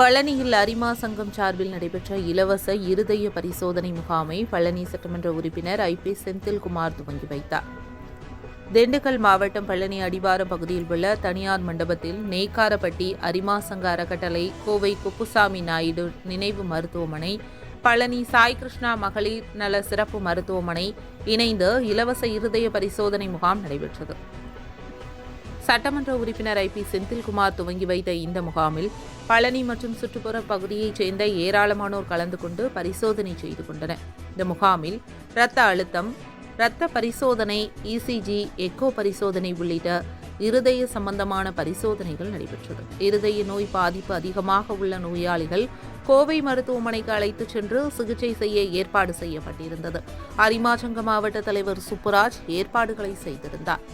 பழனியில் அரிமா சங்கம் சார்பில் நடைபெற்ற இலவச இருதய பரிசோதனை முகாமை பழனி சட்டமன்ற உறுப்பினர் ஐ பி செந்தில்குமார் துவங்கி வைத்தார். திண்டுக்கல் மாவட்டம் பழனி அடிவாரம் பகுதியில் உள்ள தனியார் மண்டபத்தில் நெய்க்காரப்பட்டி அரிமா சங்க அறக்கட்டளை கோவை குப்புசாமி நாயுடு நினைவு மருத்துவமனை பழனி சாய் கிருஷ்ணா மகளிர் நல சிறப்பு மருத்துவமனை இணைந்து இலவச இருதய பரிசோதனை முகாம் நடைபெற்றது. சட்டமன்ற உறுப்பினர் ஐ பி செந்தில்குமார் துவங்கி வைத்த இந்த முகாமில் பழனி மற்றும் சுற்றுப்புற பகுதியைச் சேர்ந்த ஏராளமானோர் கலந்து கொண்டு பரிசோதனை செய்து கொண்டனர். இந்த முகாமில் இரத்த அழுத்தம் இரத்த பரிசோதனை இசிஜி எக்கோ பரிசோதனை உள்ளிட்ட இருதய சம்பந்தமான பரிசோதனைகள் நடைபெற்றது. இருதய நோய் பாதிப்பு அதிகமாக உள்ள நோயாளிகள் கோவை மருத்துவமனைக்கு அழைத்துச் சென்று சிகிச்சை செய்ய ஏற்பாடு செய்யப்பட்டிருந்தது. அரிமாச்சங்க மாவட்ட தலைவர் சுப்புராஜ் ஏற்பாடுகளை செய்திருந்தார்.